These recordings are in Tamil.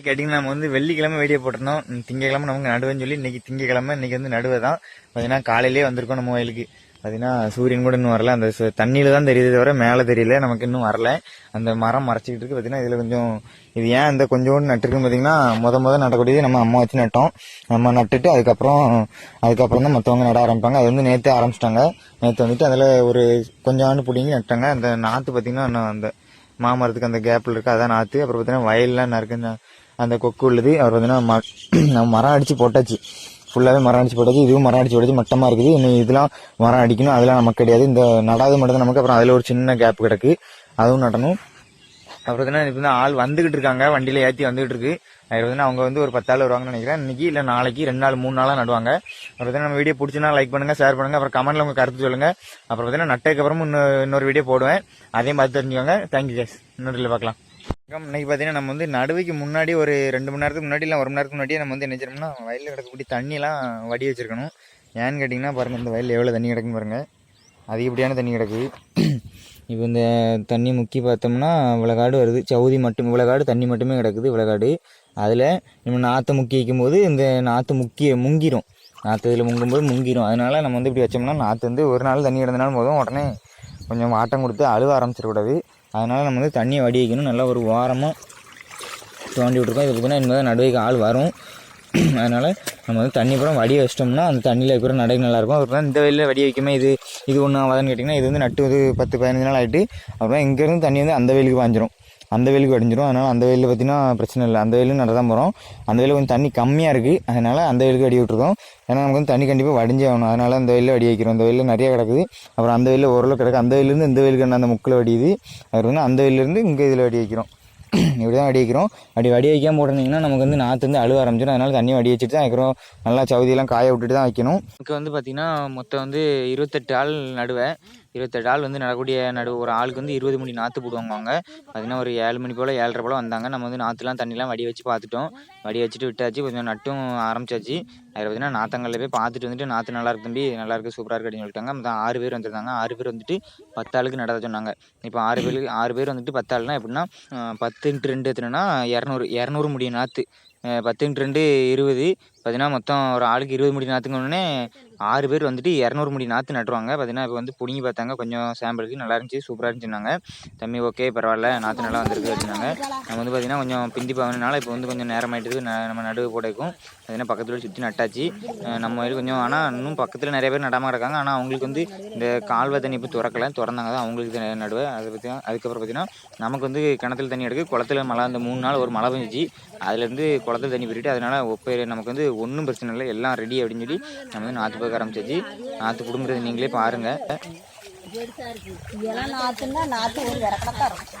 கேட்டிங்கன்னா நம்ம வந்து வெள்ளிக்கிழமை வீடியோ போட்டிருந்தோம். திங்கக்கிழமை நமக்கு நடுவேன்னு சொல்லி இன்னைக்கு திங்கக்கிழமை இன்னைக்கு வந்து நடுவே தான் பார்த்தீங்கன்னா காலையிலேயே வந்திருக்கோம் நம்ம வயலுக்கு பார்த்தீங்கன்னா சூரியன் கூட இன்னும் வரல. அந்த தண்ணியில தான் தெரியுது தவிர மேலே தெரியல. நமக்கு இன்னும் வரல. அந்த மரம் மறைச்சிக்கிட்டு இருக்கு. பார்த்தீங்கன்னா இதில் கொஞ்சம் இது ஏன் இந்த கொஞ்சோண்டு நட்டுருக்குன்னு பார்த்தீங்கன்னா முத முத நடக்கூடியது நம்ம அம்மா வச்சு நட்டோம். நம்ம நட்டுட்டு அதுக்கப்புறம் அதுக்கப்புறம் தான் மற்றவங்க நட ஆரம்பிப்பாங்க. அது வந்து நேற்று ஆரம்பிச்சிட்டாங்க. நேற்று வந்துட்டு அதில் ஒரு கொஞ்சோண்டு பிடிங்கி நட்டாங்க. அந்த நாற்று பார்த்தீங்கன்னா இன்னும் அந்த மாமரத்துக்கு அந்த கேப்பில் இருக்கு அதான் நாற்று அப்புறம் பார்த்தீங்கன்னா வயல்லாம் இருக்கு அந்த- கொக்கு உள்ளது. அப்புறம் பார்த்தீங்கன்னா ம- நம்ம மரம் அடித்து போட்டாச்சு. ஃபுல்லாகவே மரம் அடிச்சு போட்டாச்சு. இதுவும் மரம் அடிச்சு போட்டாச்சு. மட்டமாக இருக்குது. இன்னும் இதெல்லாம் மரம் அடிக்கணும். அதெல்லாம் நமக்கு கிடையாது. இந்த நடாது மட்டும் தான் நமக்கு. அப்புறம் அதில் ஒரு சின்ன கேப் கிடக்கு. அதுவும் நடணும் அப்புறம் பார்த்தீங்கன்னா இப்போ வந்து ஆள் வந்துகிட்டு இருக்காங்க. வண்டியில் ஏற்றி வந்துகிட்டு இருக்கு. பார்த்தீங்கன்னா அவங்க வந்து ஒரு பத்தாள் வருவாங்கன்னு நினைக்கிறேன். இன்னைக்கு இல்லை நாளைக்கு ரெண்டு நாள் மூணு நாளாக நடுவாங்க. அப்புறம் பார்த்தீங்கன்னா நம்ம வீடியோ பிடிச்சினா லைக் பண்ணுங்கள் ஷேர் பண்ணுங்கள் அப்புறம் கமெண்ட்ல உங்கள் கருத்து சொல்லுங்கள் அப்புறம் பார்த்தீங்கன்னா நட்டதுக்கப்புறம் இன்னொரு இன்னொரு வீடியோ போடுவேன். அதையும் பார்த்து தெரிஞ்சுக்கோங்க. தேங்க்யூ கேஸ் இன்னொரு பார்க்கலாம். இன்னைக்கு பார்த்தீங்கன்னா நம்ம வந்து நடுவைக்கு முன்னாடி ஒரு ரெண்டு மணி நேரத்துக்கு முன்னாடி இல்லை ஒரு மணி நேரத்துக்கு முன்னாடியே நம்ம வந்து என்ன செய்யணும்னா வயலில் கிடக்கக்கூடிய தண்ணியெல்லாம் வடி வச்சிருக்கணும். ஏன்னு கேட்டிங்கன்னா பாருங்கள் இந்த வயலில் எவ்வளோ தண்ணி கிடக்குன்னு பாருங்கள் அதிகப்படியான தண்ணி கிடக்கு. இப்போ இந்த தண்ணி முக்கி பார்த்தோம்னா விளக்காடு வருது. சவுதி மட்டும் விளக்காடு தண்ணி மட்டுமே கிடக்குது விளக்காடு அதில் நம்ம நாற்றை முக்கி வைக்கும்போது இந்த நாற்று முக்கி முங்கிரும். நாற்று இதில் முங்கும்போது முங்கிரும். அதனால் நம்ம வந்து இப்படி வச்சோம்னா நாற்று வந்து ஒரு நாள் தண்ணி கிடந்தனாலும் போதும். உடனே கொஞ்சம் ஆட்டம் கொடுத்து அழுவ ஆரம்பிச்சிடக்கூடாது. அதனால் நம்ம வந்து தண்ணியை வடி வைக்கணும். நல்லா ஒரு வாரமாக தோண்டி விட்ருக்கோம் இது பார்த்திங்கன்னா இனிமேல் நடுவைக்கு ஆள் வரும். அதனால் நம்ம வந்து தண்ணி பூரா வடி வச்சிட்டோம்னா அந்த தண்ணியில் இருக்கிற நடை நல்லாயிருக்கும் அப்புறம் இந்த வெயிலில் வடி வைக்காம இது இது ஒன்றும் ஆகாதுன்னு கேட்டிங்கன்னா இது வந்து நட்டு வந்து பத்து பதினஞ்சு நாள் ஆகிட்டு அப்புறம் இங்கேருந்து தண்ணி வந்து அந்த வெயிலுக்கு பாஞ்சிரும் அந்த வெயிலுக்கு அடிஞ்சிடும் அதனால் அந்த வெயிலில் பார்த்தீங்கன்னா பிரச்சனை இல்லை. அந்த வெயிலும் நட தான் போகிறோம் அந்த வெயிலில் கொஞ்சம் தண்ணி கம்மியாக இருக்குது அதனால் அந்த வெயிலுக்கு அடி விட்டுருக்கோம். ஏன்னா நமக்கு வந்து தண்ணி கண்டிப்பாக வடிஞ்சே ஆகணும். அதனால் அந்த வெயிலில் அடி வைக்கிறோம். அந்த வெயிலில் நிறைய கிடக்குது. அப்புறம் அந்த வெயிலில் ஓரளவு கிடக்கு. அந்த வெயிலேருந்து இந்த வெயிலுக்கு அந்த முக்கில் வடியுது? அது வந்து அந்த வெயிலேருந்து இங்கே இதில் அடி வைக்கிறோம். இப்படி தான் அடி வைக்கிறோம். அப்படி வடி வைக்காமல் போட்டிருந்தீங்கன்னா நமக்கு வந்து நாற்று வந்து அழுவ ஆரம்பிச்சிடும். அதனால் தண்ணி வடி வச்சுட்டு தான் வைக்கிறோம். நல்லா சவுதியெல்லாம் காய விட்டுட்டு தான் வைக்கணும். இங்கே வந்து பார்த்திங்கன்னா மொத்தம் வந்து இருபத்தெட்டு ஆள் நடுவேன் இருபத்தெட்டு ஆள் வந்து நடக்கூடிய நடு ஒரு ஆளுக்கு வந்து இருபது மணி நாற்று போடுவாங்க அவங்க பார்த்தீங்கன்னா ஒரு ஏழு மணி போல் ஏழரை போல் வந்தாங்க. நம்ம வந்து நாற்றுலாம் தண்ணிலாம் வடி வச்சு பார்த்துட்டோம் வடி வச்சுட்டு விட்டாச்சு. கொஞ்சம் நட்டும் ஆரம்பிச்சாச்சு. அதில் பார்த்தீங்கன்னா நாத்தங்களில் போய் பார்த்துட்டு வந்துட்டு நாற்று நல்லா இருக்கு தம்பி நல்லாருக்கு சூப்பராக இருக்கு அப்படின்னு சொல்லிட்டாங்க. மொத்தம் ஆறு பேர் வந்திருந்தாங்க. ஆறு பேர் வந்துட்டு பத்து ஆளுக்கு நட சொன்னாங்க. இப்போ ஆறு பேருக்கு ஆறு பேர் வந்துட்டு பத்து ஆளுனா எப்படின்னா பத்து இன்ட்டு ரெண்டு எத்தனைனா இரநூறு இரநூறு முடி நாற்று பத்து இன்ட்டு ரெண்டு இருபது. பார்த்தீங்கன்னா மொத்தம் ஒரு ஆளுக்கு இருபது முடி நாற்றுங்க உடனே ஆறு பேர் வந்துட்டு இரநூறு முடி நாற்று நட்டுருவாங்க. பார்த்தீங்கன்னா இப்போ வந்து பிடுங்கி பார்த்தாங்க. கொஞ்சம் சாம்பிளுக்கு நல்லா இருந்துச்சு. சூப்பராக இருந்துச்சுன்னாங்க தம்பி ஓகே பரவாயில்ல. நாற்று நல்லா வந்திருக்கு அப்படின்னாங்க. நம்ம வந்து பார்த்திங்கன்னா கொஞ்சம் பிந்தி பாவனால இப்போ வந்து கொஞ்சம் நேரம் ந- நம்ம நடுவு போடைக்கும் பார்த்தீங்கன்னா பக்கத்தில் சுற்றி நட்டாச்சு. நம்ம வயல் கொஞ்சம் ஆனால் இன்னும் பக்கத்தில் நிறைய பேர் நடாமல் கிடக்காங்க. ஆனால் அவங்களுக்கு வந்து இந்த கால்வாய் தண்ணி இப்போ திறக்கல. திறந்தாங்க. தான் அவங்களுக்கு இது நடுவே. அதை பற்றி அதுக்கப்புறம் பார்த்தீங்கன்னா நமக்கு வந்து கிணத்துல தண்ணி எடுக்கு குளத்துல மழை அந்த மூணு நாள் ஒரு மழை பெஞ்சிச்சு. அதுலேருந்து குளத்துல தண்ணி பெருகிட்டு அதனால் ஒப்பே நமக்கு வந்து ஒன்றும் பிரச்சனை இல்லை. எல்லாம் ரெடி அப்படின்னு சொல்லி நம்ம வந்து நாற்று பார்க்க ஆரம்பிச்சிச்சு. நாற்று பிடுங்குறது நீங்களே பாருங்கள் இதெல்லாம் நாற்றுன்னா நாற்று ஒரு இறக்கத்தான் இருக்கும்.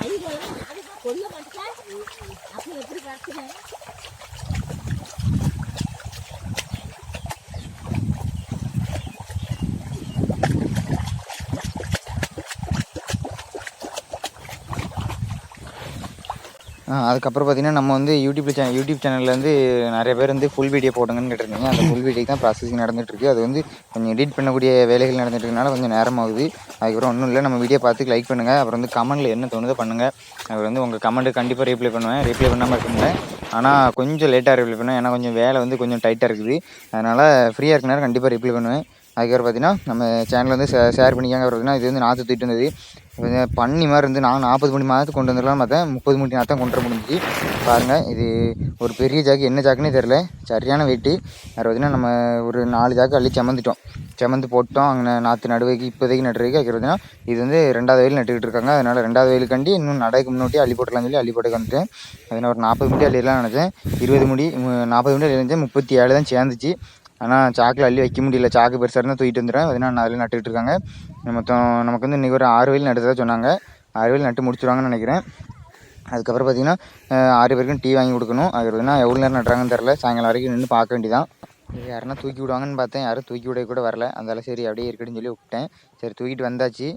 அதுக்கப்புறம் பார்த்தீங்கன்னா நம்ம வந்து யூடியூப் சேனல் யூடியூப் சேனல்லேருந்து நிறைய பேர் வந்து ஃபுல் வீடியோ போடுங்கன்னு கேட்டிருந்தீங்க. அந்த ஃபுல் வீடியோ தான் ப்ராசஸிங் நடந்துகிட்ருக்கு அது வந்து கொஞ்சம் எடிட் பண்ணக்கூடிய வேலைகள் நடந்துட்டுருக்கனால கொஞ்சம் நேரம் ஆகுது அதுக்கப்புறம் ஒன்றும் இல்லை. நம்ம வீடியோ பார்த்து லைக் பண்ணுங்கள் அப்புறம் வந்து கமெண்ட்டில் என்ன தோணுதோ பண்ணுங்கள் அப்புறம் வந்து உங்கள் கமெண்ட்டு கண்டிப்பாக ரீப்ளை பண்ணுவேன். ரீப்ளை பண்ணாமல் இருக்குங்க ஆனால் கொஞ்சம் லேட்டாக ரிப்ளை பண்ணுவேன். ஏன்னா கொஞ்சம் வேலை வந்து கொஞ்சம் டைட்டாக இருக்குது. அதனால் ஃப்ரீயாக இருக்கிறனால கண்டிப்பாக ரிப்ளை பண்ணுவேன். அதுக்கப்புறம் பார்த்தீங்கன்னா நம்ம சேனல் வந்து ஷேர் பண்ணிக்காங்க அப்புறம் பார்த்தீங்கன்னா இது வந்து நான் சுற்றிட்டு இருந்தது. பண்ணி மாதிரி இருந்து நான் நாற்பது மணி மாதத்துக்கு கொண்டு வந்துடலாம் பார்த்தேன். முப்பது மணி நாற்றம் கொண்டு வர முடிஞ்சு பாருங்கள் இது ஒரு பெரிய ஜாக்கு. என்ன ஜாக்குன்னே தெரில சரியான வெயிட்டு வேறு பார்த்தீங்கன்னா நம்ம ஒரு நாலு ஜாக்கு அள்ளி சமந்துட்டோம். சமந்து போட்டோம். அங்கே நாற்று நடுவைக்கு இப்போதைக்கு நடுவைக்கு அதுக்கு இது வந்து ரெண்டாவது வயலில் நட்டுக்கிட்டு இருக்காங்க. அதனால் ரெண்டாவது வெயிலுக்காண்டி இன்னும் நடைக்கு முன்னாடி அள்ளி போட்டலாம் சொல்லி அள்ளி போட்டு வந்துட்டேன் அதனால் ஒரு நாற்பது முடி அள்ளிடலாம் நினச்சேன். இருபது முடி நாற்பது முடி அள்ளி முப்பத்தி ஏழு தான் சேர்ந்துச்சு. ஆனால் சாக்கில் அள்ளி வைக்க முடியல. சாக்கு பெருசாக இருந்தால் தூக்கிட்டு வந்துடுறேன் அதனால் அதில் நட்டுக்கிட்டு இருக்காங்க. மொத்தம் நமக்கு வந்து இன்றைக்கி ஒரு ஆறு வயல் நட்டுறதா சொன்னாங்க. ஆறு வயல் நட்டு முடிச்சிடுவாங்கன்னு நினைக்கிறேன். அதுக்கப்புறம் பார்த்தீங்கன்னா ஆறு பேருக்கும் டீ வாங்கி கொடுக்கணும். அது பார்த்தீங்கன்னா எவ்வளோ நேரம் நட்டுறாங்கன்னு தெரில சாயங்காலம் வரைக்கும் நின்று பார்க்க வேண்டியதான் யாருன்னா தூக்கி விடுவாங்கன்னு பார்த்தேன். யாரும் தூக்கி விட கூட வரல. அதனால சரி அப்படியே இருக்குன்னு சொல்லி விட்டேன் சரி தூக்கிட்டு வந்தாச்சு.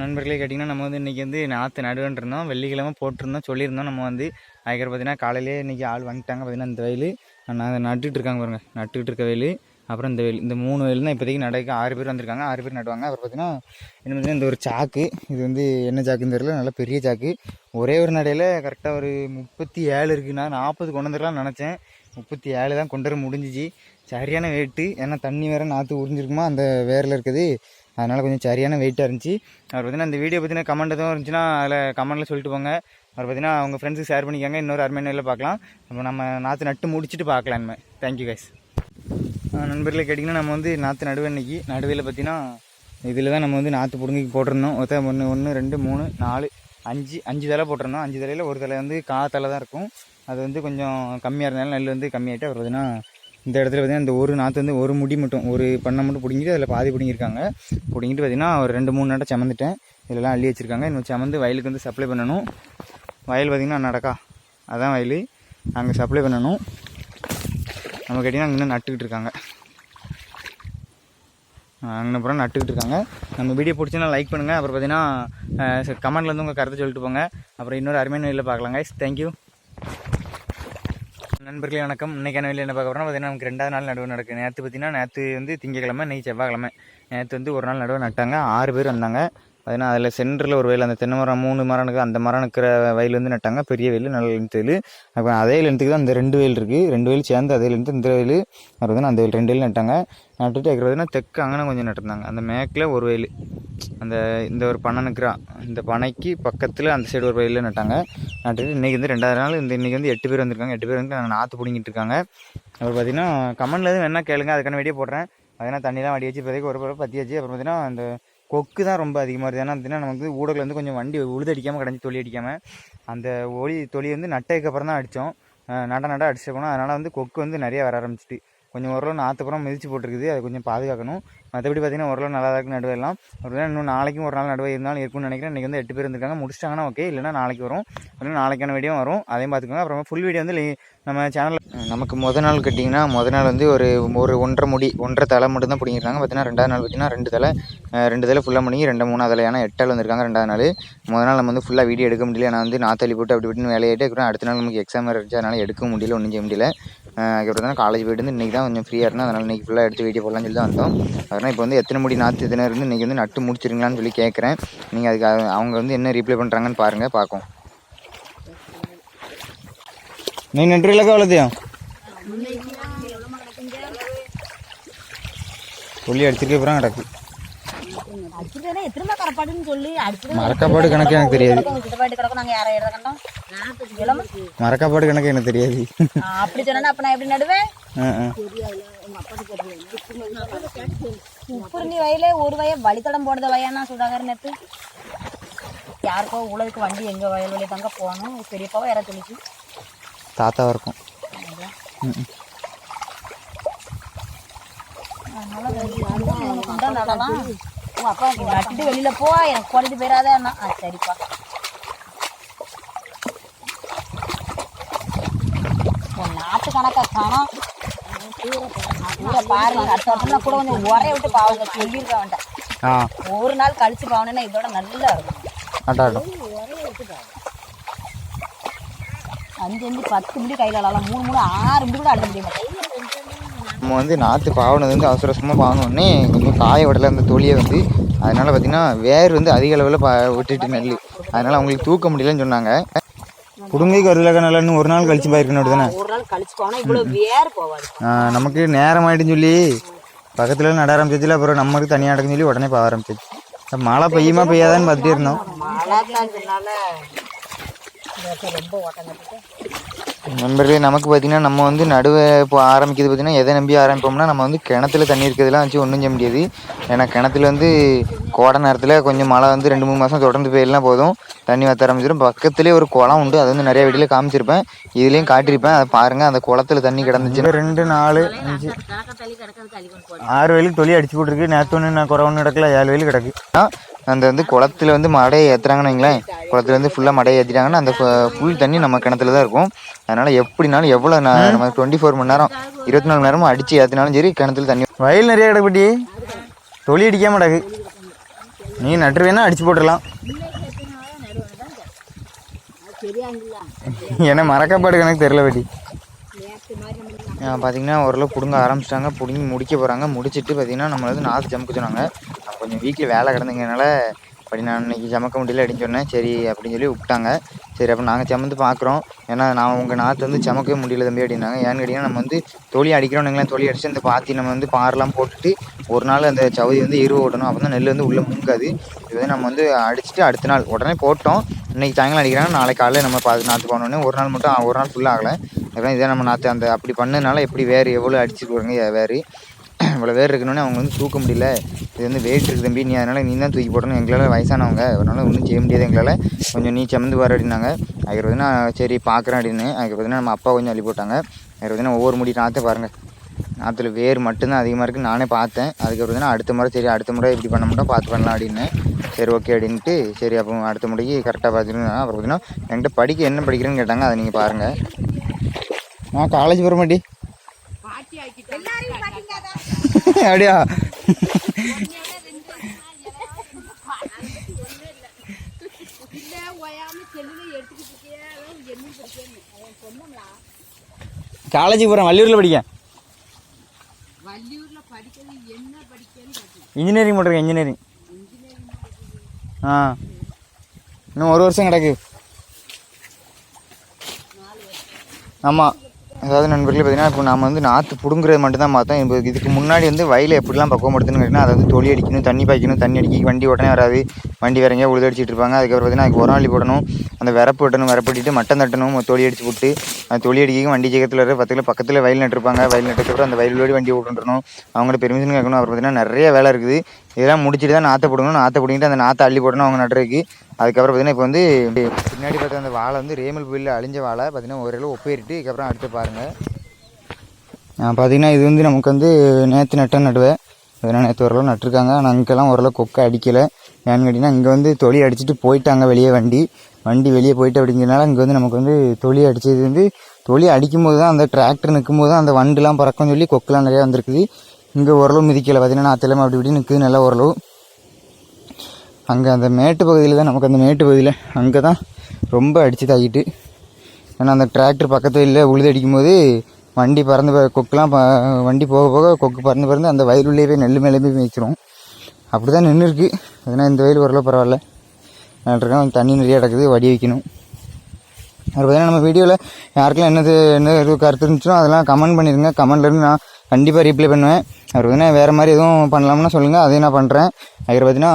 நண்பர்களே கேட்டிங்கன்னா நம்ம வந்து இன்றைக்கி வந்து நாற்று நடுவேன் இருந்தோம். வெள்ளிக்கிழமை போட்டிருந்தோம் சொல்லியிருந்தோம். நம்ம வந்து அதுக்கப்புறம் பார்த்தீங்கன்னா காலையிலே இன்றைக்கி ஆள் வாங்கிட்டாங்க. பார்த்தீங்கன்னா இந்த வயல். நான் அதை நட்டுட்டு இருக்காங்க பாருங்க. நட்டுக்கிட்டு இருக்க வேலி அப்புறம் இந்த வேலி இந்த மூணு வயல் தான் இப்போதைக்கு நடக்க ஆறு பேர் வந்திருக்காங்க. ஆறு பேர் நடுவாங்க. அப்புறம் பார்த்தீங்கன்னா என்ன பார்த்தீங்கன்னா இந்த ஒரு சாக்கு. இது வந்து என்ன சாக்குன்னு தெரியல நல்ல பெரிய சாக்கு. ஒரே ஒரு நடையில் கரெக்டாக ஒரு முப்பத்தி ஏழு இருக்குது நான் நாற்பது கொண்டு வந்துடலாம்னு நினச்சேன். முப்பத்தி ஏழு தான் கொண்டு வர முடிஞ்சிச்சு. சரியான வெயிட்டு ஏன்னா தண்ணி வேறு நாற்று உறிஞ்சிருக்குமா அந்த வேரில் இருக்குது. அதனால் கொஞ்சம் சரியான வெயிட்டாக இருந்துச்சு. அவர் பார்த்தீங்கன்னா இந்த வீடியோ பற்றின கமெண்ட் எதுவும் இருந்துச்சுன்னா அதில் கமெண்ட்டில் சொல்லிட்டு போங்க. அப்புறம் பார்த்தீங்கன்னா அவங்க ஃப்ரெண்ட்ஸுக்கு ஷேர் பண்ணிக்காங்க இன்னொரு அருமையில பார்க்கலாம். அப்போ நம்ம நாற்று நட்டு முடிச்சுட்டு பார்க்கலாம் இனிமே. தேங்க்யூ கைஸ் நண்பர்களை கேட்டிங்கன்னா நம்ம வந்து நாற்று நடுவே இன்றைக்கி நடுவில் பார்த்தீங்கன்னா இதில் தான் நம்ம வந்து நாற்று பிடுங்கி போட்டிருந்தோம். ஒருத்த ஒன்று ஒன்று ரெண்டு மூணு நாலு அஞ்சு அஞ்சு தலை போட்டிருந்தோம். அஞ்சு தலையில் ஒரு தலை வந்து கா தலை தான் இருக்கும். அது வந்து கொஞ்சம் கம்மியாக இருந்தாலும் நெல் வந்து கம்மியாகிட்டு அவர் பார்த்தீங்கன்னா இந்த இடத்துல பார்த்தீங்கன்னா இந்த ஒரு நாற்று வந்து ஒரு முடி மட்டும் ஒரு பண்ணை மட்டும் பிடிங்கிட்டு அதில் பாதி பிடிங்கிருக்காங்க பிடிங்கிட்டு பார்த்தீங்கன்னா ஒரு ரெண்டு மூணு நாட்டை சமந்துட்டேன். இதெல்லாம் அள்ளி வச்சுருக்காங்க. இன்னும் சமந்து வயலுக்கு வந்து சப்ளை பண்ணணும். வயல் பார்த்திங்கன்னா நடக்கா? அதான் வயல். அங்கே சப்ளை பண்ணணும். நம்ம கேட்டிங்கன்னா அங்கே இன்னும் நட்டுக்கிட்டு இருக்காங்க. அங்கே அப்புறம் நட்டுக்கிட்டு இருக்காங்க. நம்ம வீடியோ பிடிச்சினா லைக் பண்ணுங்கள் அப்புறம் பார்த்தீங்கன்னா கமெண்ட்ல வந்து உங்கள் கருத்தை சொல்லிட்டு போங்க. அப்புறம் இன்னொரு அருமையான வெளியில் பார்க்கலாம் கைஸ் தேங்க்யூ நண்பர்களே வணக்கம். இன்றைக்கான வெளியில் என்ன பார்க்க போகிறோம் பார்த்தீங்கன்னா நமக்கு ரெண்டாவது நாள் நடுவு நடக்குது நேற்று பார்த்தீங்கன்னா நேற்று வந்து திங்கக்கிழமை இன்னைக்கு செவ்வாய்க்கிழமை. நேற்று வந்து ஒரு நாள் நடுவு நட்டாங்க. ஆறு பேர் வந்தாங்க. பார்த்தீங்கன்னா அதில் சென்டரில் ஒரு வயல் அந்த தென்னை மரம் மூணு மரம் இருக்குது அந்த மரம் இருக்கிற வயல் வந்து நட்டாங்க. பெரிய வயல் நல்ல லென்த் வயல். அப்புறம் அதே லென்த்துக்கு தான் இந்த ரெண்டு வயல் இருக்குது ரெண்டு வயல் சேர்ந்து அதே லென்த்து இந்த வயல் அப்புறம் அந்த வயல் ரெண்டு வயல் நட்டாங்க. நட்டுட்டு இருக்கிறதுனா பார்த்தீங்கன்னா தெற்கு அங்கே கொஞ்சம் நட்டிருந்தாங்க. அந்த மேக்கில் ஒரு வயல். அந்த இந்த ஒரு பண்ணை நிற்கிறா இந்த பனைக்கு பக்கத்தில் அந்த சைடு ஒரு வயலில் நட்டாங்க. நட்டுட்டு இன்றைக்கி வந்து ரெண்டாவது நாள் இந்த இன்றைக்கி வந்து எட்டு பேர் வந்திருக்காங்க. எட்டு பேர் வந்து நாங்கள் நாற்று பிடிங்கிட்டு இருக்காங்க. அப்புறம் பார்த்தீங்கன்னா கமெண்ட்லேருந்து வேணால் கேளுங்க. அதுக்கான வெடியே போடுறேன். அதனால் தண்ணிலாம் வடி வச்சு இப்போதைக்கு ஒரு பக்கம் பற்றியாச்சு அப்புறம் பார்த்தீங்கன்னா அந்த கொக்கு தான் ரொம்ப அதிகமாக இருக்குது ஏன்னா அப்படின்னா நமக்கு ஊடகில் வந்து கொஞ்சம் வண்டி உழுதடிக்காமல் கடைஞ்சி தொலி அடிக்காமல் அந்த ஒளி தொலி வந்து நட்டைக்கு அப்புறம் தான் அடித்தோம் நட நட அடிச்சு போனோம் அதனால் வந்து கொக்கு வந்து நிறைய வர ஆரம்பிச்சிட்டு. கொஞ்சம் ஓரளவு நாற்றுப்புறம் மிதிச்சு போட்டிருக்குது. அதை கொஞ்சம் பாதுகாக்கணும். மற்றபடி பார்த்தீங்கன்னா ஓரளவு நல்லா தான் இருக்கு நடுவெல்லாம் ஒரு இன்னும் நாளைக்கும் ஒரு நாள் நடுவே இருந்தாலும் இருக்கும்னு நினைக்கிறேன். இன்றைக்கி வந்து எட்டு பேர் இருந்திருக்காங்க. முடிச்சிட்டாங்கன்னா ஓகே இல்லைனா நாளைக்கு வரும். இல்லைன்னா நாளைக்கான வீடியோ வரும். அதையும் பார்த்துக்கோங்க. அப்புறமா ஃபுல் வீடியோ வந்து நம்ம சேனலில் நமக்கு முத நாள் கட்டிங்கன்னா முத நாள் வந்து ஒரு ஒரு ஒன்றரை முடி ஒன்றரை தலை மட்டும் தான் பிடிங்கிருக்காங்க. பார்த்தீங்கன்னா ரெண்டாவது நாள் பார்த்தீங்கன்னா ரெண்டு தலை ரெண்டு தலை ஃபுல்லாக முடிங்கி ரெண்டு மூணாவது தலை ஏன்னா எட்டால் வந்திருக்காங்க ரெண்டாவது நாள். முதல் நாள் நம்ம வந்து ஃபுல்லாக வீடியோ எடுக்க முடியல. நான் வந்து நாத்தள்ளி போட்டு அப்படி இப்படின்னு வேலையாயிட்டு அப்புறம் அடுத்த நாள் நமக்கு எக்ஸாம் இருந்துச்சு. அதனால் எடுக்க முடியல ஒன்றும் செய்ய முடியல. அதுக்கப்புறம் தான் காலேஜ் போயிட்டு வந்து இன்றைக்கி தான் கொஞ்சம் ஃப்ரீயாக இருந்தேன். அதனால் இன்றைக்கி ஃபுல்லாக எடுத்து வீடியோ போடலாம்னு சொல்லி தான் வந்தோம். அதனால் இப்போ வந்து எத்தனை முடி நாற்று எத்தனை இருந்து இன்றைக்கி வந்து நட்டு முடிச்சிருங்களான்னு சொல்லி கேட்குறேன் நீங்கள் அதுக்கு அவங்க வந்து என்ன ரீப்ளை பண்ணுறாங்கன்னு பாருங்கள் பார்ப்போம் நீ நன்றிலக்கா அவ்வளோத்தையும் சொல்லி அடிச்சிருக்க அப்புறம் கிடக்கு. அடிச்சுட்டு திரும்ப கரப்பாடுன்னு சொல்லி அடிச்சுட்டு மரக்காப்பாடு கணக்கு எனக்கு தெரியாது. கிடக்கும் நாங்க யாரை ஏற கண்டோம்? இளம மரக்காப்பாடு கணக்கு எனக்கு தெரியாது. அப்படி சொன்னா அப்ப நான் எப்படி நடுவேன்? ஆ ஆ. உப்புருணி வயலே ஒரு வய வழித்தடம் போடுத வயனா சுதாகர் நேத்து? யாருக்கோ உலகத்துக்கு வண்டி எங்க வயல் வழி தாங்க போகணும்? பெரியப்பாவோ யாரா சொல்லிச்சு. தாத்தாவாக இருக்கும். அதனால நடலாம் உங்க அப்பா நட்டுட்டு வெளியில போ எனக்கு குறைஞ்சு போயிடாத. ஆ சரிப்பா. உன் நாட்டு கணக்கா காணோம். பாருங்க அடுத்த கூட கொஞ்சம் உரைய விட்டு பாவங்க சொல்லியிருக்க வேண்டாம் ஒரு நாள் கழிச்சு பாவனா இதோட நல்லா இருக்கும். அஞ்சு அஞ்சு பத்து முடி கையில் மூணு மூணு ஆறு முடி கூட அழுத முடிய மாட்டேன் நம்ம வந்து நாற்று பாவனது வந்து அவசர அவசரமாக பாவனோடனே கொஞ்சம் காய விடல அந்த தொலியை வந்து அதனால் பார்த்தீங்கன்னா வேர் வந்து அதிக அளவில் பா விட்டுட்டு நெல் அதனால் அவங்களுக்கு தூக்க முடியலன்னு சொன்னாங்க. குடும்பைக்கு வருதுலக்கா நல்லா இன்னும் ஒரு நாள் கழிச்சு போயிருக்கணும் தானே ஒரு நாள் கழிச்சு போனா இவ்வளவு வேர் போவாது. நமக்கு நேரம் ஆயிட்டுன்னு சொல்லி பக்கத்தில் நட ஆரம்பிச்சிச்சுல அப்புறம் நமக்கு தனியாக நடக்குன்னு சொல்லி உடனே போக ஆரம்பிச்சிச்சு மழை பெய்யுமா பெய்யாதான்னு பார்த்துட்டே இருந்தோம். நண்பர்களே நமக்கு பார்த்தீங்கன்னா நம்ம வந்து நடுவை இப்போ ஆரம்பிக்கிறது பார்த்தீங்கன்னா எதை நம்பி ஆரம்பிப்போம்னா நம்ம வந்து கிணத்துல தண்ணி இருக்கிறதெல்லாம் வச்சு ஒன்றும் செய்ய முடியாது. ஏன்னா கிணத்துல வந்து கோடை நேரத்தில் கொஞ்சம் மழை வந்து ரெண்டு மூணு மாதம் தொடர்ந்து போயிடலாம் போதும். தண்ணி வற்ற ஆரம்பிச்சிடும். பக்கத்துலேயே ஒரு குளம் உண்டு. அது வந்து நிறைய வீட்டில் காமிச்சிருப்பேன். இதுலேயும் காட்டியிருப்பேன். அதை பாருங்கள் அந்த குளத்துல தண்ணி கிடந்துச்சு ரெண்டு நாலு அஞ்சு ஆறு வயலுக்கு தொழில் அடிச்சு போட்டுருக்கு. நேற்று ஒன்று நான் குறை ஒன்று கிடக்கல ஏழு வயலு கிடக்கு. அந்த வந்து குளத்துல வந்து மடையை ஏற்றுறாங்கன்னு வைங்களேன். குளத்துல வந்து ஃபுல்லாக மடையை ஏற்றிட்டாங்கன்னா அந்த ஃபுல் தண்ணி நம்ம கிணத்துல தான் இருக்கும். அதனால எப்படினாலும் எவ்வளோ நம்ம டுவெண்ட்டி ஃபோர் மணி நேரம் இருபத்தி நாலு மணி நேரமும் அடிச்சு ஏற்றினாலும் சரி கிணத்துல தண்ணி வயல் நிறைய கிடக்குட்டி தொழில் அடிக்காம கிடக்கு. நீ நட்டு வேணா அடிச்சு போட்டுடலாம். ஏன்னா மறக்கப்பாடு கணக்கு தெரியல வெட்டி பார்த்தீங்கன்னா ஓரளவு பிடுங்க ஆரம்பிச்சிட்டாங்க. பிடுங்கி முடிக்க போகிறாங்க முடிச்சிட்டு பார்த்தீங்கன்னா நம்ம வந்து நாற்று சமைக்க சொன்னாங்க. கொஞ்சம் வீட்டில் வேலை கிடந்துங்கனால அப்படி நான் இன்றைக்கி சமைக்க முடியல அப்படின்னு சொன்னேன். சரி அப்படின்னு சொல்லி விட்டாங்க. சரி அப்போ நாங்கள் சமந்து பார்க்குறோம் ஏன்னா நான் உங்கள் நாற்று வந்து சமைக்கவே முடியல தம்பி அப்படின்னாங்க. ஏன்னு கேட்டிங்கன்னா நம்ம வந்து தோழி அடிக்கிறோம். தொழி அடிச்சு அந்த பாத்தி நம்ம வந்து பாரெலாம் போட்டுட்டு ஒரு நாள் அந்த சவுதி வந்து எருவு ஓட்டணும். அப்போ தான் நெல் வந்து உள்ளே முங்காது. இது வந்து நம்ம வந்து அடிச்சுட்டு அடுத்த நாள் உடனே போட்டோம். இன்றைக்கி சாயங்காலம் அடிக்கிறாங்க. நாளைக்கு காலையில் நம்ம பார்த்து நாற்று போனோடனே ஒரு நாள் மட்டும் ஒரு நாள் ஃபுல்லாக ஆகலை. இதே நம்ம நாற்று அந்த அப்படி பண்ணதுனால எப்படி வேறு எவ்வளோ அடிச்சுருக்குறாங்க வேறு. இவ்வளோ வேர் இருக்கணும்னு அவங்க வந்து தூக்க முடியல. இது வந்து வெயிட் இருக்குது தம்பி. நீ அதனால் நீ தான் தூக்கி போடணும். எங்களால் வயசானவங்க. அதனால் ஒன்றும் செய்ய முடியாது எங்களால். கொஞ்சம் நீ சமந்து வர அப்படின்னாங்க. அதுக்கு பார்த்தீங்கன்னா சரி பார்க்குறேன் அப்படின்னு. அதுக்கு பார்த்தீங்கன்னா நம்ம அப்பா கொஞ்சம் அள்ளி போட்டாங்க. அதுக்கு பார்த்தீங்கன்னா ஒவ்வொரு முடி நாற்றை பாருங்கள் நாற்றுல வேர் மட்டும்தான் அதிகமாக இருக்குது நானே பார்த்தேன். அதுக்கப்புறம் பார்த்தீங்கன்னா அடுத்த முறை சரி அடுத்த முறை இப்படி பண்ண மாட்டோம். பார்த்து பண்ணலாம் அப்படின்னு. சரி ஓகே அப்படின்ட்டு சரி அப்போ அடுத்த முறைக்கு கரெக்டாக பார்த்துருந்தேன் அப்புறம் பார்த்தீங்கன்னா என்கிட்ட படிக்க என்ன படிக்கிறேன்னு கேட்டாங்க. அதை நீங்கள் பாருங்கள் நான் காலேஜ் போகிற மாட்டி அப்படியா? காலேஜுக்கு போகிறேன் வள்ளியூரில் படிக்க. இன்ஜினியரிங் பண்ணுறேன் இன்ஜினியரிங் ஆ. இன்னும் ஒரு வருஷம் கிடக்கு. ஆமாம் அதாவது நண்பர்களே பார்த்தீங்கன்னா இப்போ நம்ம வந்து நாற்று பிடுங்குறது மட்டும் தான் பார்த்தோம். இப்போ இதுக்கு முன்னாடி வந்து வயலை எப்படிலாம் பக்குவப்படுத்துன்னு கேட்டிங்கன்னா அதை வந்து தொழி அடிக்கணும் தண்ணி பாய்க்கணும் தண்ணி அடிக்க வண்டி உடனே வராது. வண்டி வரங்க உழுது அடிச்சிட்டு இருப்பாங்க. அதுக்கப்புறம் பார்த்தீங்கன்னா அதுக்கு உரம் அள்ளி போடணும். அந்த விரப்பு வெட்டணும் விரப்பிட்டு மட்டம் தட்டணும் தொழி அடிச்சு விட்டு அந்த தொழி அடிக்க வண்டி ஜெகத்தில் வர பக்கத்தில் பக்கத்தில் வயல் நட்டுருப்பாங்க. வயல் நட்டதுக்கப்புறம் அந்த வயலோடி வண்டி ஓட்டுறணும். அவங்கள்ட்ட பெர்மிஷன் கேட்கணும். அப்புறம் பார்த்தீங்கன்னா நிறைய வேலை இருக்குது. இதெல்லாம் முடிச்சுட்டு தான் நாற்றை போடணும். நாற்றை பிடிங்கிட்டு அந்த நாற்றை அள்ளி போட்டணும் அவங்க நடுறதுக்கு. அதுக்கப்புறம் பார்த்தீங்கன்னா இப்போ வந்து பின்னாடி பார்த்தா அந்த வாழை வந்து ரேமல் புயலில் அழிஞ்ச வாழை பார்த்தீங்கன்னா ஒரு அளவு ஒப்பேறிட்டு இதுக்கப்புறம் அடுத்து பாருங்கள் பார்த்தீங்கன்னா இது வந்து நமக்கு வந்து நேற்று நட்ட நடுவேன் இதெல்லாம் நேற்று ஓரளவு நட்டிருக்காங்க. ஆனால் அங்கெல்லாம் ஓரளவு கொக்கை அடிக்கலை. ஏன்னு கேட்டிங்கன்னா இங்கே வந்து தொழி அடிச்சுட்டு போயிட்டாங்க வெளியே வண்டி. வண்டி வெளியே போயிட்டு அப்படிங்கிறனால இங்கே வந்து நமக்கு வந்து தொழி அடித்தது வந்து தொழி அடிக்கும்போது தான் அந்த டிராக்டர் நிற்கும் போது தான் அந்த வண்டுலாம் பறக்கும்னு சொல்லி கொக்கெலாம் நிறையா வந்திருக்குது. இங்கே ஓரளவு மிதிக்கலை. பார்த்தீங்கன்னா நாற்றுலாமல் அப்படி இப்படி நிற்குது நல்லா ஓரளவு அங்கே அந்த மேட்டு பகுதியில் தான் நமக்கு அந்த மேட்டு பகுதியில் அங்கே தான் ரொம்ப அடித்து தாக்கிட்டு ஏன்னா அந்த டிராக்டர் பக்கத்து வயலில் உழுது அடிக்கும்போது வண்டி பறந்து கொக்குலாம் ப வண்டி போக போக கொக்கு பறந்து பறந்து அந்த வயலுள்ளே போய் நெல் மேலே போய் மேய்ச்சிரும். அப்படி தான் நின்று இருக்குது அதனால் இந்த வயல் ஓரளவு பரவாயில்ல. நட்டுருக்கேன் தண்ணி நிறைய கிடக்குது. வடி வைக்கணும். அது பார்த்தீங்கன்னா நம்ம வீடியோவில் யாருக்கெல்லாம் என்னது என்ன கருத்து இருந்துச்சோ அதெல்லாம் கமெண்ட் பண்ணிடுங்க கமெண்ட்லேருந்து நான் கண்டிப்பாக ரீப்ளை பண்ணுவேன். அவர் பார்த்தீங்கன்னா வேறு மாதிரி எதுவும் பண்ணலாம்னா சொல்லுங்கள் அதையும் நான் பண்ணுறேன் அவர் பார்த்தீங்கன்னா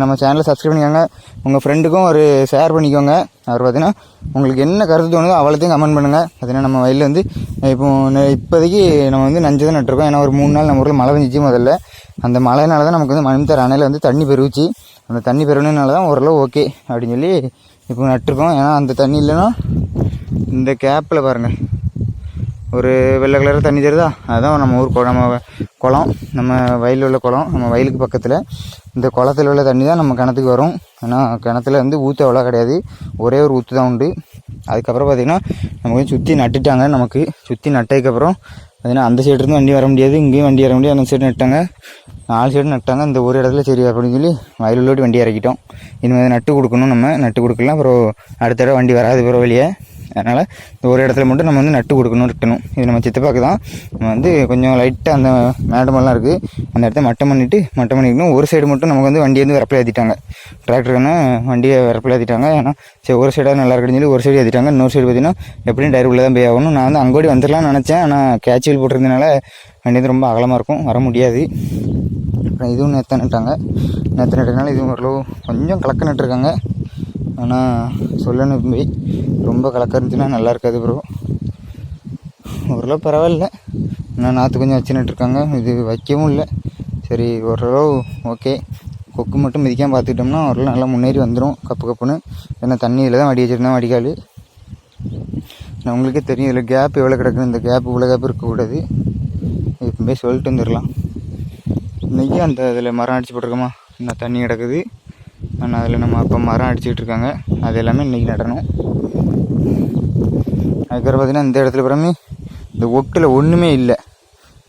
நம்ம சேனலை சப்ஸ்கிரைப் பண்ணிக்கோங்க. உங்கள் ஃப்ரெண்டுக்கும் ஒரு ஷேர் பண்ணிக்கோங்க. அவர் பார்த்தீங்கன்னா உங்களுக்கு என்ன கருத்து தோணுதோ அவ்வளோத்தையும் கமெண்ட் பண்ணுங்கள் பார்த்தீங்கன்னா நம்ம வயலில் வந்து இப்போ இப்போதைக்கு நம்ம வந்து நஞ்சு தான் நட்டுருக்கோம். ஏன்னா ஒரு மூணு நாள் நம்ம ஊரில் மழை பெஞ்சிச்சு முதல்ல. அந்த மழைனால தான் நமக்கு வந்து மணிமுத்தார் அணையில் வந்து தண்ணி பெருகுச்சு. அந்த தண்ணி பெருவினால தான் ஓரளவு ஓகே அப்படின்னு சொல்லி இப்போ நட்டிருக்கோம். ஏன்னா அந்த தண்ணி இல்லைன்னா இந்த கேப்பில் பாருங்கள் ஒரு வெள்ளை கலராக தண்ணி தருதா? அதுதான் நம்ம ஊர் குளம் நம்ம குளம். நம்ம வயலில் உள்ள குளம். நம்ம வயலுக்கு பக்கத்தில். இந்த குளத்துல உள்ள தண்ணி தான் நம்ம கிணத்துக்கு வரும். ஏன்னா கிணத்துல வந்து ஊற்று அவ்வளோ கிடையாது. ஒரே ஒரு ஊற்று தான் உண்டு. அதுக்கப்புறம் பார்த்திங்கன்னா நமக்கு வந்து சுற்றி நட்டுட்டாங்க நமக்கு. சுற்றி நட்டதுக்கப்புறம் பார்த்தீங்கன்னா அந்த சைடுலேருந்து வண்டி வர முடியாது. இங்கேயும் வண்டி வர முடியாது. அந்த சைடு நட்டாங்க. நாலு சைடு நட்டாங்க. இந்த ஒரு இடத்துல சரி அப்படின்னு சொல்லி வயலுள்ளோட்டி வண்டி இறக்கிட்டோம். இனிமேல் நட்டு கொடுக்கணும் நம்ம. நட்டு கொடுக்கலாம். அப்புறம் அடுத்த தடவை வண்டி வராது பிறகு வெளியே அதனால் இந்த ஒரு இடத்துல மட்டும் நம்ம வந்து நட்டு கொடுக்கணும் இருக்கணும். இது நம்ம சித்தப்பாக்கு தான். நம்ம வந்து கொஞ்சம் லைட்டாக அந்த மேடமெல்லாம் இருக்குது அந்த இடத்த மட்டம் பண்ணிவிட்டு மட்டம் பண்ணிக்கணும். ஒரு சைடு மட்டும் நமக்கு வந்து வண்டி வந்து வரப்பில் ஏற்றிட்டாங்க டிராக்டருக்கான வண்டியை வரப்பில் ஏற்றிட்டாங்க ஏன்னா சரி ஒரு சைடாக நல்லா இருக்குன்னு சொல்லி ஒரு சைடு ஏற்றிட்டாங்க இன்னொரு சைடு பார்த்தீங்கன்னா எப்படியும் டயர் உள்ளே தான் போய் ஆகணும். நான் வந்து அங்கோடி வந்துடலாம்னு நினச்சேன். ஆனால் கேட்சுவல் போட்டிருந்தனால வண்டி வந்து ரொம்ப அகலமாக இருக்கும். வர முடியாது. அப்புறம் இதுவும் நேற்று நட்டாங்க. நேற்று நட்டதுனால இதுவும் ஓரளவு கொஞ்சம் கலக்க நட்டுருக்காங்க. ஆனால் சொல்லணும் போய் ரொம்ப கலக்க இருந்துச்சுன்னா நல்லா இருக்காது ப்ரோ ஓரளவு பரவாயில்ல. ஆனால் நாற்று கொஞ்சம் வச்சுன்னு இருக்காங்க. இது வைக்கவும் இல்லை. சரி ஓரளவு ஓகே கொக்கு மட்டும் மிதிக்காமல் பார்த்துக்கிட்டோம்னா ஓரளவு நல்லா முன்னேறி வந்துடும் கப்பு கப்புன்னு. ஏன்னா தண்ணியில் தான் வடி வச்சிருந்தேன் வடிகால். நான் உங்களுக்கே தெரியும் இதில் கேப் எவ்வளோ கிடக்குன்னு இந்த கேப் இவ்வளோ கேப் இருக்கக்கூடாது. எப்பவுமே போய் சொல்லிட்டு வந்துடலாம் இன்றைக்கி அந்த இதில் மரம் அடிச்சு போட்டிருக்கோமா? இன்னும் தண்ணி கிடக்குது. ஆனால் அதில் நம்ம அப்போ மரம் அடிச்சுக்கிட்டு இருக்காங்க. அது எல்லாமே இன்றைக்கி நடணும். அதுக்கப்புறம் பார்த்தீங்கன்னா இந்த இடத்துல பிறமே இந்த ஒட்டில் ஒன்றுமே இல்லை.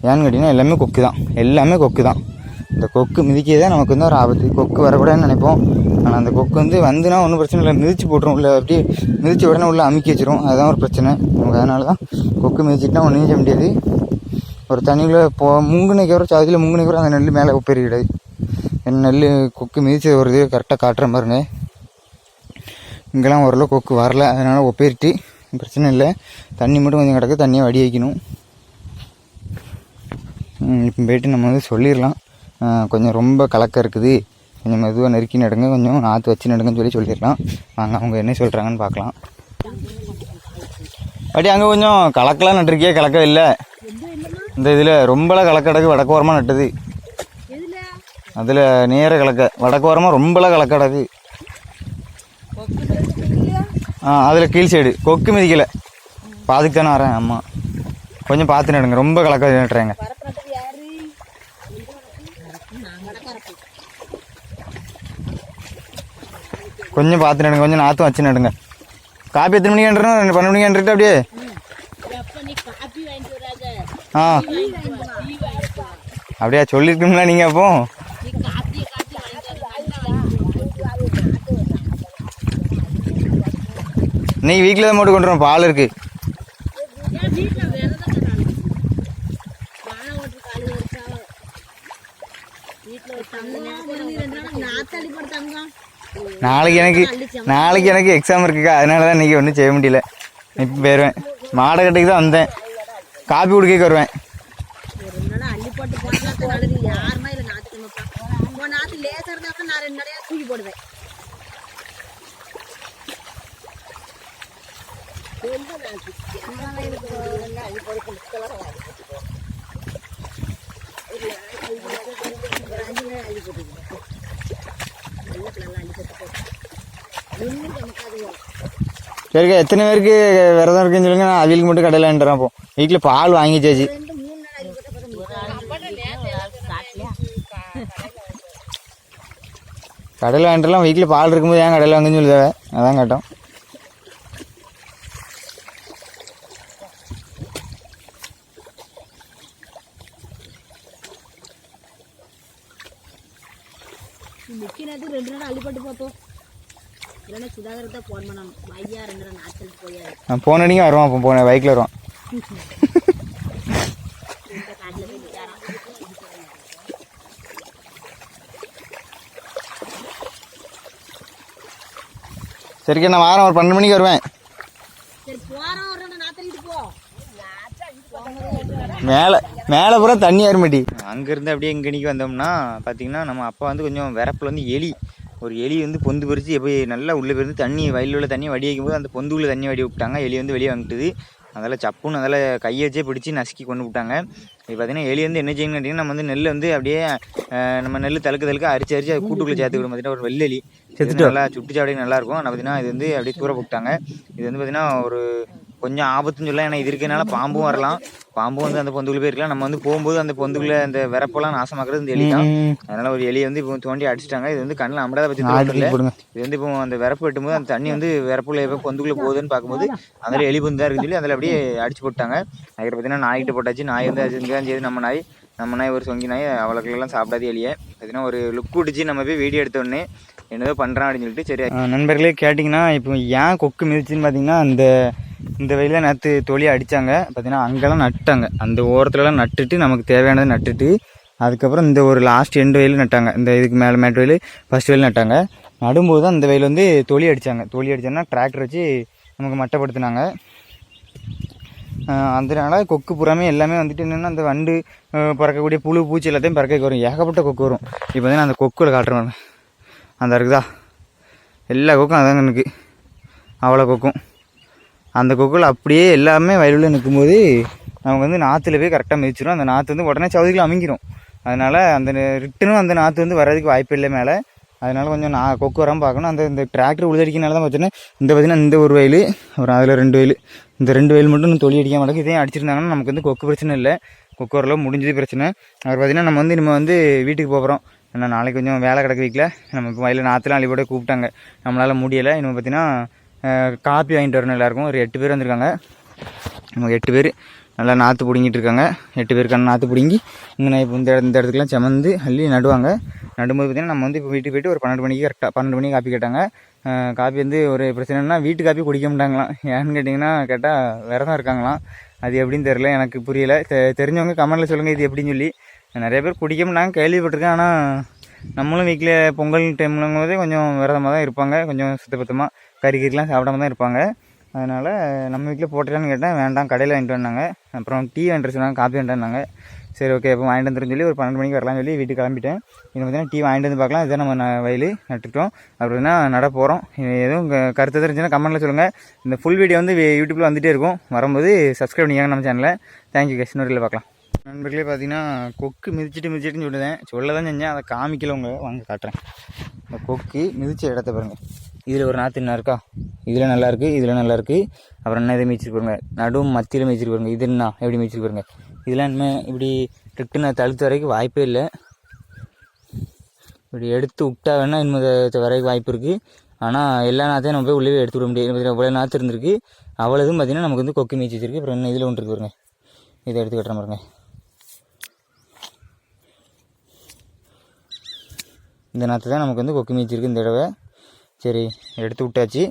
ஏன்னு கேட்டிங்கன்னா எல்லாமே கொக்கு தான். எல்லாமே கொக்கு தான். இந்த கொக்கு மிதிக்கே தான் நமக்கு வந்து ஒரு ஆபத்து. கொக்கு வரக்கூடாதுன்னு நினைப்போம். ஆனால் அந்த கொக்கு வந்து வந்துன்னா ஒன்றும் பிரச்சனை இல்லை. மிதிச்சு போட்டுரும். உள்ள அப்படியே மிதிச்ச உடனே உள்ளே அமுக்கி வச்சிரும். அதுதான் ஒரு பிரச்சனை. நமக்கு அதனால தான் கொக்கு மிதிச்சிட்டுனா ஒன்றும் செய்ய முடியாது. ஒரு தண்ணியில் போ முங்குனைக்கு வர சாதியில் முங்குனைக்கு வர அந்த நெல் மேலே உப்பேறிக்கிடாது. என் நெல் கொக்கு மிதிச்சது ஒரு இது கரெக்டாக காட்டுற மாதிரி இங்கெல்லாம் ஓரளவு கொக்கு வரல அதனால் ஒப்பேரிட்டு பிரச்சனை இல்லை. தண்ணி மட்டும் கொஞ்சம் கிடக்கு தண்ணியை வடி வைக்கணும். இப்போ போயிட்டு நம்ம வந்து சொல்லிடலாம். கொஞ்சம் ரொம்ப கலக்கம் இருக்குது. கொஞ்சம் மெதுவாக நெருக்கி நடுங்க கொஞ்சம் நாற்று வச்சு நடுங்கன்னு சொல்லி சொல்லிடலாம். வாங்க அவங்க என்ன சொல்கிறாங்கன்னு பார்க்கலாம். அப்படி அங்கே கொஞ்சம் கலக்கெலாம் நட்டுருக்கியே கலக்கம் இல்லை. இந்த இதில் ரொம்பலாம் கலக்க கிடக்கு வடக்கு ஓரமாக நட்டுது. அதில் நேர கலக்க வடக்கு ஓரமாக ரொம்பலாம் கலக்க கிடக்கு ஆ அதில் கீழ் சைடு கொக்கு மிதிக்கலை. பாதுக்கு தானே வரேன் ஆமாம் கொஞ்சம் பார்த்து நடுங்க ரொம்ப கலக்க நட்டுறேங்க கொஞ்சம் பார்த்து நடுங்க கொஞ்சம் நாற்றும் வச்சு நடுங்க காப்பி எத்தனை மணிக்கு ரெண்டு பன்னெண்டு மணிக்கு நட்டுட்டு அப்படியே? ஆ. அப்படியா சொல்லியிருக்கீங்களா நீங்கள் அப்போ? இன்னைக்கு வீட்டில் தான் போட்டு கொண்டு வரோம் பால் இருக்கு. நாளைக்கு எனக்கு நாளைக்கு எனக்கு எக்ஸாம் இருக்குக்கா. அதனால தான் இன்னைக்கு ஒன்றும் செய்ய முடியல. இப்போ போயிடுவேன் மாடக்கட்டுக்கு தான் வந்தேன். காப்பி குடிக்க வருவேன் அள்ளி போட்டு போட்டா நல்லது யாருமே இல்லை நாத்துக்கணும்ப்பா உன் நாத்து லேசா இருந்தாக்க நான் ரெண்டு நடையா தூக்கி போடுவேன் சரிக்கா எத்தனை பேருக்கு விரதம் இருக்குன்னு சொல்லுங்க நான் அவியலுக்கு மட்டும் கடையில் வாங்கிட்டுறேன் அப்போ வீட்டில் பால் வாங்கிச்சாச்சு கடையில் வாங்கிட்டுலாம் வீட்டில் பால் இருக்கும்போது ஏன் கடையில் வாங்குன்னு தேவை அதான் கேட்டோம் முக்கிய நேரத்துக்கு ரெண்டு நாள் அள்ளி போட்டு போத்தோம் இல்லைன்னா சுதாகர் தான் ஃபோன் பண்ணணும். ஐயா ரெண்டு நாள் நாட்கள் போயாது நான் போன அடிக்கும் வருவான் அப்போ போன பைக்கில் வருவான். சரிக்கா நான் வாரம் ஒரு பன்னெண்டு மணிக்கு வருவேன். மேலே மேலே பூரா தண்ணி ஏறுமாட்டி அங்கேருந்து அப்படியே இங்கனிக்கு வந்தோம்னா பார்த்தீங்கன்னா நம்ம அப்பா வந்து கொஞ்சம் விரப்பில் வந்து எலி. ஒரு எலி வந்து பொந்து பறித்து எப்படி நல்லா உள்ளே போயிருந்து தண்ணி வயலில் உள்ள தண்ணி வடி வைக்கும்போது அந்த பொந்து உள்ள தண்ணி வடி விட்டாங்க. எலி வந்து வெளியே வந்துட்டுது. அதில் சப்புன்னு அதில் கையை வச்சே பிடிச்சி நசுக்கி கொண்டு விட்டாங்க. இப்போ பார்த்தீங்கன்னா எலி வந்து என்ன செய்யணும்னு கேட்டிங்கன்னா நம்ம வந்து நெல் வந்து அப்படியே நம்ம நெல் தழுக்கு தழுக்க அரிச்சு அரிச்சு அது கூட்டுக்குள்ளே சேர்த்து விடும் பார்த்தீங்கன்னா ஒரு வெள்ளெலி நல்லா சுட்டு சாப்பிட நல்லா இருக்கும். ஆனால் பார்த்தீங்கன்னா இது வந்து அப்படியே தூர போட்டாங்க. இது வந்து பார்த்தீங்கன்னா ஒரு கொஞ்சம் ஆபத்துன்னு சொல்லலாம். ஏன்னா இது இருக்கனால பாம்பும் வரலாம். பாம்பும் வந்து அந்த பொந்துக்குள்ள போய் இருக்கலாம் நம்ம வந்து போகும்போது அந்த பொந்துக்குள்ள அந்த விரப்பெல்லாம் நாசமாக்குறது இந்த எலி தான் அதனால ஒரு எலியை வந்து இப்போ தோண்டி அடிச்சிட்டாங்க. இது வந்து கண்ணில் பட்சத்தில் ஒண்ணும் இல்ல. இது வந்து இப்போ அந்த விரப்பு வெட்டும்போது அந்த தண்ணி வந்து விரப்புல எப்போ பொந்துக்குள்ள போகுதுன்னு பார்க்கும்போது அதில் எலி பொந்து தான் இருக்குன்னு சொல்லி அதில் அப்படியே அடிச்சு போட்டாங்க. அதுக்கு பார்த்தீங்கன்னா நாய்கிட்ட போட்டாச்சு. நாய் வந்து அது தான் செய்யுது நம்ம நாய் நம்ம நாய் ஒரு சொங்கி நாய் அவளுக்கெல்லாம் சாப்பிடாது எலியை. பார்த்தீங்கன்னா ஒரு லுக் பிடிச்சி நம்ம போய் வீடியோ எடுத்த உடனே என்னதோ பண்ணுறான் அப்படின்னு சொல்லிட்டு சரி நண்பர்களே கேட்டிங்கன்னா இப்போ ஏன் கொக்கு மிதிச்சுன்னு பார்த்தீங்கன்னா அந்த இந்த வயலில் நேற்று தொழி அடித்தாங்க பார்த்தீங்கன்னா அங்கெல்லாம் நட்டாங்க. அந்த ஓரத்துலலாம் நட்டுட்டு நமக்கு தேவையானதை நட்டுட்டு அதுக்கப்புறம் இந்த ஒரு லாஸ்ட் எண்டு வயல் நட்டாங்க. இந்த இதுக்கு மேலே மேட்டு வயல் ஃபஸ்ட் வயல் நட்டாங்க. நடும்போது தான் அந்த வயல் வந்து தொழி அடித்தாங்க தோழி அடித்தோன்னா டிராக்டர் வச்சு நமக்கு மட்டப்படுத்தினாங்க. அதனால் கொக்கு புறாமே எல்லாமே வந்துட்டு என்னென்னா அந்த வண்டு பறக்கக்கூடிய புழு பூச்சி எல்லாத்தையும் பறக்க வரும். ஏகப்பட்ட கொக்கு வரும். இப்போ வந்து நான் அந்த கொக்கில் காட்டுறேன் அந்த இருக்குதா? எல்லா கொக்கும் அதாங்க எனக்கு. அவ்வளோ கொக்கும். அந்த கொக்கில் அப்படியே எல்லாமே வயலில் நிற்கும்போது நமக்கு வந்து நாற்றுல போய் கரெக்டாக மிதிச்சிடும் அந்த நாற்று வந்து உடனே சவுதியில் அமைங்கிடும் அதனால் அந்த ரிட்டனும் அந்த நாற்று வந்து வர்றதுக்கு வாய்ப்பு இல்லை மேலே. அதனால் கொஞ்சம் நான் கொக்கு வராமல் பார்க்கணும். அந்த இந்த டிராக்டர் உழுதடிக்கனால தான் பார்த்தீங்கன்னா இந்த பார்த்தீங்கன்னா இந்த ஒரு வயல் அப்புறம் அதில் ரெண்டு வயல். இந்த ரெண்டு வயல் மட்டும் இன்னும் தொழில் அடிக்க மாட்டேங்குது இதையும் அடிச்சிருந்தாங்கன்னா நமக்கு வந்து கொக்கு பிரச்சனை இல்லை. கொக்கு வரலாம் முடிஞ்சது பிரச்சனை. அப்புறம் பார்த்தீங்கன்னா நம்ம வந்து நம்ம வந்து வீட்டுக்கு போகிறோம் ஏன்னா நாளைக்கு கொஞ்சம் வேலை கிடக்கு வீட்டில் நம்ம இப்போ வயலில் நாற்றுலாம் அள்ளி கூப்பிட்டாங்க. நம்மளால் முடியலை. இன்னும் பார்த்தீங்கன்னா காப்பி வாங்கிட்டு வரணும் எல்லாருக்கும். ஒரு எட்டு பேர் வந்திருக்காங்க. நம்ம எட்டு பேர் நல்லா நாற்று பிடுங்கிட்டு இருக்காங்க. எட்டு பேருக்கான நாற்று பிடுங்கி இங்கே இப்போ இந்த இந்த இடத்துக்குலாம் செமந்து அள்ளி நடுவாங்க. நடும்போது பார்த்தீங்கன்னா நம்ம வந்து இப்போ வீட்டுக்கு போயிட்டு ஒரு பன்னெண்டு மணிக்கு கரெக்டாக பன்னெண்டு மணிக்கு காப்பி கேட்டாங்க. காப்பி வந்து ஒரு பிரச்சனைனா வீட்டு காப்பி குடிக்க மாட்டாங்களாம். ஏன்னு கேட்டிங்கன்னா கேட்டால் விரதம் இருக்காங்களாம். அது எப்படின்னு தெரில எனக்கு புரியல. தெ- தெரிஞ்சவங்க கமெண்டில் சொல்லுங்கள் இது எப்படின்னு சொல்லி. நிறைய பேர் குடிக்க நாங்கள் கேள்விப்பட்டிருக்கேன் ஆனால் நம்மளும் வீட்டில் பொங்கல் டைம்லங்கும் போது கொஞ்சம் விரதமாக தான் இருப்பாங்க. கொஞ்சம் சுத்தபத்தமாக கறி கறிலாம் சாப்பிடாம தான் இருப்பாங்க. அதனால் நம்ம வீட்டில் போட்டுட்டான்னு கேட்டேன் வேண்டாம் கடையில் வாங்கிட்டு வந்தாங்க. அப்புறம் டீ வாங்கிட்டு சொன்னாங்க காப்பி வாங்கிட்டு வந்தாங்க. சரி ஓகே இப்போ வாங்கிட்டு வந்துருன்னு சொல்லி ஒரு பன்னெண்டு மணிக்கு வரலாம்னு சொல்லி வீட்டுக்கு கிளம்பிட்டேன். இன்னும் பார்த்தீங்கன்னா டீ வாங்கிட்டு வந்து பார்க்கலாம். இதான் நம்ம ந- வயல் நட்டுட்டோம் அப்படின்னா நட போகிறோம் எதுவும் க- கருத்து தெரிஞ்சுன்னா கமெண்ட்டில் சொல்லுங்கள் இந்த ஃபுல் வீடியோ வந்து யூடியூப்பில் வந்துகிட்டே இருக்கும். வரும்போது சப்ஸ்கிரைப் பண்ணிக்காங்க நம்ம சேனலில் தேங்க்யூ கேஸ் இன்னொரு பார்க்கலாம். நண்பர்களே பார்த்தீங்கன்னா கொக்கு மிதிச்சிட்டு மிதிச்சிட்டுன்னு சொல்லுதேன். சொல்ல தான் செஞ்சேன் அதை காமிக்கல உங்க வாங்க காட்டுறேன். இந்த கொக்கு மிதிச்ச இடத்த பாருங்கள் இதில் ஒரு நாற்று என்ன இருக்கா? இதில் நல்லா இருக்குது இதில் நல்லா இருக்குது அப்புறம் என்ன இதை மிதிச்சிட்டு பாருங்க? நடுவும் மத்தியில் மிதிச்சிட்டு பாருங்க. இது என்ன எப்படி மிதிச்சிட்டு பாருங்க. இதெல்லாம் இனிமேல் இப்படி ரிட்டுன்னு தழுத்து வரைக்கும் வாய்ப்பே இல்லை. இப்படி எடுத்து விட்டா வேணால் இனிமேல் வரைக்கும் வாய்ப்பு இருக்குது ஆனால் எல்லா நாற்றையும் நம்ம போய் உள்ளே எடுத்து விட முடியாது. இவ்வளோ நாற்று இருந்திருக்கு. அவ்வளோதும் பார்த்தீங்கன்னா நமக்கு வந்து கொக்கு மீச்சு வச்சிருக்கு அப்புறம் என்ன இதில் ஒன்று இருக்கு பாருங்க. இதை எடுத்து கட்டுறேன் பாருங்க. இந்த நாற்று தான் நமக்கு வந்து கொக்கு மீச்சிருக்கு இந்த தடவை. சரி எடுத்து விட்டாச்சு.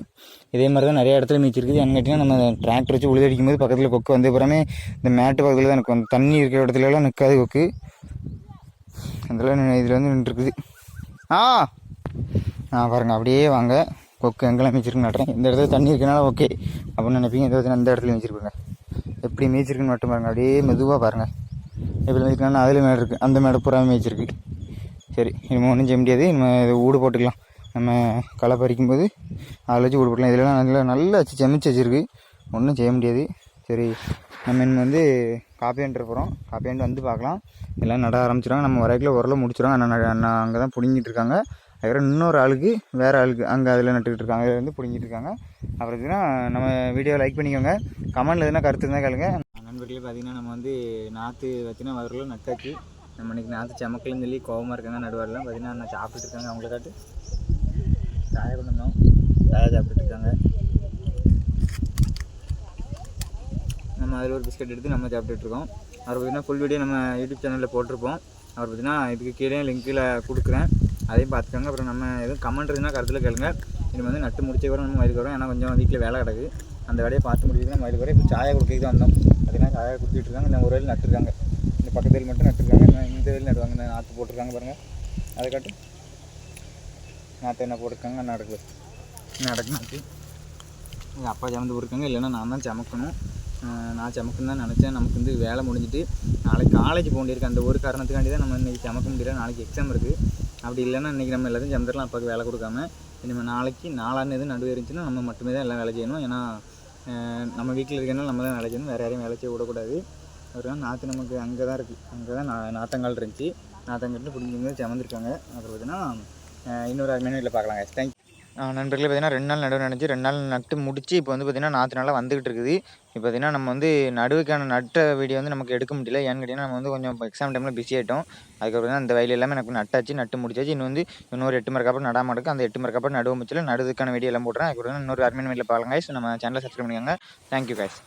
இதே மாதிரி தான் நிறைய இடத்துல மீச்சிருக்குது என்ன கேட்டிங்கன்னா நம்ம டிராக்டர் வச்சு உழுதடிக்கும் போது பக்கத்தில் கொக்கு வந்த அப்புறமே இந்த மேட்டு பக்கத்தில் தான் எனக்கு வந்து தண்ணி இருக்கிற இடத்துலலாம் நிற்காது கொக்கு. அதெல்லாம் இதில் வந்து நின்றுருக்குது ஆ ஆ பாருங்க அப்படியே வாங்க. கொக்கு எங்கெல்லாம் மீச்சிருக்குன்னு நட்டுறேன் இந்த இடத்துல தண்ணி இருக்கனால ஓகே. அப்படின்னு நினைப்பீங்க. இந்த இடத்துல இடத்துல மீச்சிருப்பாங்க எப்படி மீச்சிருக்குன்னு மட்டும் பாருங்க. அப்படியே மெதுவாக பாருங்கள் எப்படி மீச்சிருக்காங்கன்னா அதில் மேடம் இருக்குது அந்த மேடை பூராமே மீச்சிருக்கு சரி இனிமேல் ஒன்றும் செய்ய முடியாது. இனிமேல் இது ஊடு போட்டுக்கலாம். நம்ம களை பறிக்கும் போது அதில் வச்சு ஊடு போட்டுக்கலாம். இதெல்லாம் நல்லா நல்லா வச்சு செமிச்சு வச்சுருக்கு. ஒன்றும் செய்ய முடியாது. சரி நம்ம இனிமேல் வந்து காப்பியாண்டு போகிறோம் காப்பியாண்டு வந்து பார்க்கலாம். எல்லாம் நட ஆரம்பிச்சிடுவாங்க நம்ம வரைக்கில் உரல முடிச்சிடுவாங்க அண்ணா அண்ணா அங்கே தான் பிடிங்கிட்டு இருக்காங்க. அதுக்கப்புறம் இன்னொரு ஆளுக்கு வேறு ஆளுக்கு அங்கே அதில் நட்டுக்கிட்டு இருக்காங்க. அதில் வந்து பிடிங்கிட்டு இருக்காங்க. அப்புறம் எதுனா நம்ம வீடியோ லைக் பண்ணிக்கோங்க. கமெண்ட்டில் எதுனா கருத்து இருந்தால் கேளுங்க. நண்பர்களே பார்த்தீங்கன்னா நம்ம வந்து நாற்று வச்சுன்னா வரல நட்டாச்சு நம்ம இன்றைக்கி நாற்று செமக்கலன்னு சொல்லி கோவமாக இருக்காங்க நடுவாரெலாம் பார்த்தீங்கன்னா நான் சாப்பிட்டுட்டு இருக்காங்க அவங்கள காட்டு. சாய கொண்டு வந்தோம். சாயா சாப்பிட்டுட்டு இருக்காங்க. நம்ம அதில் ஒரு பிஸ்கட் எடுத்து நம்ம சாப்பிட்டுட்டு இருக்கோம். அவர் பார்த்தீங்கன்னா ஃபுல் வீடியோ நம்ம யூடியூப் சேனலில் போட்டிருப்போம். அவர் பார்த்தீங்கன்னா இதுக்கு கீழே லிங்க்கில் கொடுக்குறேன். அதையும் பார்த்துக்கோங்க. அப்புறம் நம்ம எதுவும் கமெண்ட் இருந்தால் கருத்தில் கேளுங்க. இனிமேல் வந்து நட்டு முடிச்ச கூட நம்ம வயலுக்கு வரோம். ஏன்னா கொஞ்சம் வீட்டில் வேலை கிடக்கு. அந்த வேலையை பார்த்து முடிச்சுட்டு நம்ம வயலுக்கு வரோம். இப்போ சாயா கொடுக்க தான் வந்தோம். பார்த்தீங்கன்னா சாயா கொடுத்துட்டு இருக்காங்க. இந்த ஒரு வேலையில் நட்டுருக்காங்க. பக்கத்து வயல் மட்டும் நட்டுருக்காங்க. இந்த வயல் நடுவாங்க. இந்த நாற்று போட்டிருக்காங்க பாருங்கள் அதை காட்டு. நாற்று என்ன போட்டிருக்காங்க? நடக்குது. நடக்கு நாற்று எங்கள் அப்பா சமந்து போட்டிருக்காங்க இல்லைன்னா நான் தான் சமக்கணும். நான் சமக்குன்னு தான் நினச்சேன். நமக்கு வந்து வேலை முடிஞ்சிட்டு நாளைக்கு காலேஜ் போக வேண்டியிருக்கு. அந்த ஒரு காரணத்துக்காண்டி தான் நம்ம இன்றைக்கி சமக்க முடியல. நாளைக்கு எக்ஸாம் இருக்குது அப்படி இல்லைன்னா இன்றைக்கி நம்ம எல்லாத்தையும் சமந்துடலாம் அப்பாவுக்கு வேலை கொடுக்காம. இனிமேல் நாளைக்கு நாளான்னு எதுவும் நடுவே இருந்துச்சுன்னா நம்ம மட்டுமே தான் எல்லாம் வேலை செய்யணும். ஏன்னா நம்ம வீட்டில் இருக்கனால நம்ம தான் வேலை செய்யணும். வேறு யாரையும் வேலை செய்ய விடக்கூடாது. அப்புறம் நாற்று நமக்கு அங்கே தான் இருக்குது அங்கே தான் நா நாத்தங்கால் இருந்துச்சு. நாத்தங்கால் பிடிங்கிங்க சமந்திருக்காங்க. அப்புறம் பார்த்தீங்கன்னா இன்னொரு அருமையான வீட்டில் பார்க்கலாங்க. தேங்க் நண்பர்களே பார்த்தீங்கன்னா ரெண்டு நாள் நடுவு நினச்சி ரெண்டு நாள் நட்டு முடிச்சு இப்போ வந்து பார்த்தீங்கன்னா நாற்று நல்லா வந்துகிட்டு இருக்குது. இப்போ பார்த்தீங்கன்னா நம்ம வந்து நடுவுக்கான நட்ட வீடியோ வந்து நமக்கு எடுக்க முடியல. ஏன்னு கேட்டிங்கன்னா நம்ம வந்து கொஞ்சம் எக்ஸாம் டைமில் பிஸி ஆகிட்டோம் அதுக்கப்புறம் தான் அந்த வயல் எல்லாமே எனக்கு நட்டாச்சு நட்டு முடிச்சாச்சு. இன்னும் வந்து இன்னொரு எட்டு மரக்காப்பம் நடாம இருக்குது அந்த எட்டு மரக்காப்பம் நடுவு முடிச்சல நடுவுக்கான வீடியோ எல்லாம் போட்டுறேன். அதுக்கப்புறம் இன்னொரு அருமையான வீட்டில் பார்க்கலாம் guys. நம்ம சேனலை சப்ஸ்கிரைப் பண்ணிக்கோங்க. Thank you guys.